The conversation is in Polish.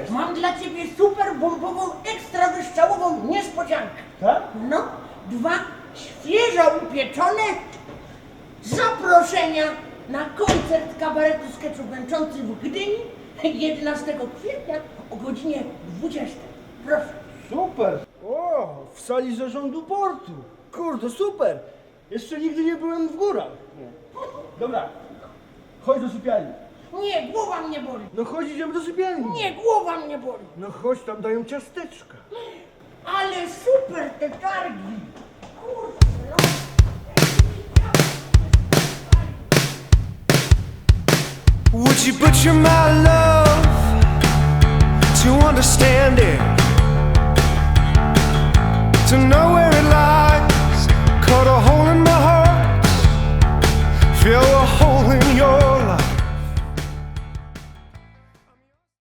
Jest? Mam dla ciebie super bombową, ekstra wyszczałową niespodziankę. Tak? No, dwa świeżo upieczone zaproszenia na koncert kabaretu sketchu męczący w Gdyni 11 kwietnia o godzinie 20. Proszę. Super! O, w sali zarządu portu. Kurde, super! Jeszcze nigdy nie byłem w górach. Dobra, chodź do sypialni. Nie, głowa mnie boli. No chodź, idziemy do sypialni. Nie, głowa mnie boli. No chodź, tam dają ciasteczka. Ale super te targi. Kurde, no. Would you butcher my love to understand it? To know where it lies, cut a hole in my heart, fill